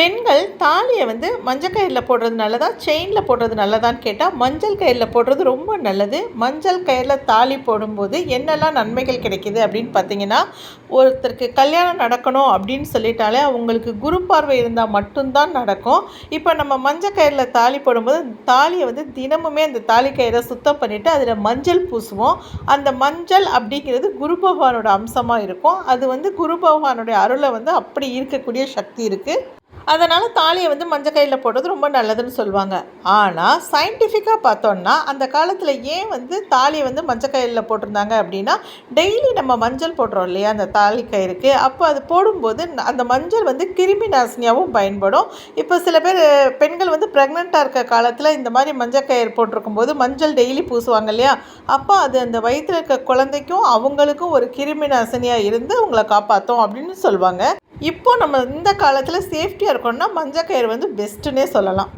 பெண்கள் தாலியை வந்து மஞ்சள் கயிறில் போடுறது நல்லதா? செயினில் போடுறது நல்லதான்னு கேட்டால் மஞ்சள் கயிறில் போடுறது ரொம்ப நல்லது. மஞ்சள் கயிறில் தாலி போடும்போது என்னெல்லாம் நன்மைகள் கிடைக்கிது அப்படின்னு பார்த்தீங்கன்னா ஒருத்தருக்கு கல்யாணம் நடக்கணும் அப்படின்னு சொல்லிட்டாலே அவங்களுக்கு குரு பார்வை இருந்தால் மட்டும்தான் நடக்கும். இப்போ நம்ம மஞ்சள் கயிறில் தாலி போடும்போது தாலியை வந்து தினமுமே அந்த தாலி கயிறை சுத்தம் பண்ணிவிட்டு அதில் மஞ்சள் பூசுவோம். அந்த மஞ்சள் அப்படிங்கிறது குரு பகவானோட அம்சமாக இருக்கும். அது வந்து குரு பகவானுடைய அருளை வந்து அப்படி இருக்கக்கூடிய சக்தி இருக்குது அதனால் தாலியை வந்து மஞ்சள் கயிறில் போடுறது ரொம்ப நல்லதுன்னு சொல்லுவாங்க. ஆனால் சயின்டிஃபிக்காக பார்த்தோன்னா அந்த காலத்தில் ஏன் வந்து தாலியை வந்து மஞ்சள் கயிறில் போட்டிருந்தாங்க அப்படின்னா டெய்லி நம்ம மஞ்சள் போடுறோம் இல்லையா? அந்த தாலி கயிறுக்கு அப்போ அது போடும்போது அந்த மஞ்சள் வந்து கிருமி நாசினியாகவும் பயன்படும். இப்போ சில பேர் பெண்கள் வந்து ப்ரெக்னெண்ட்டாக இருக்க காலத்தில் இந்த மாதிரி மஞ்சள் கயிறு போட்டிருக்கும் போது மஞ்சள் டெய்லி பூசுவாங்க இல்லையா? அப்போ அது அந்த வயிற்றில் இருக்க குழந்தைக்கும் அவங்களுக்கும் ஒரு கிருமி நாசினியாக இருந்து அவங்கள காப்பாற்றும் அப்படின்னு சொல்லுவாங்க. இப்போது நம்ம இந்த காலத்தில் சேஃப்டியாக இருக்கணும்னா மஞ்சள் கயிறு வந்து பெஸ்ட்டுன்னே சொல்லலாம்.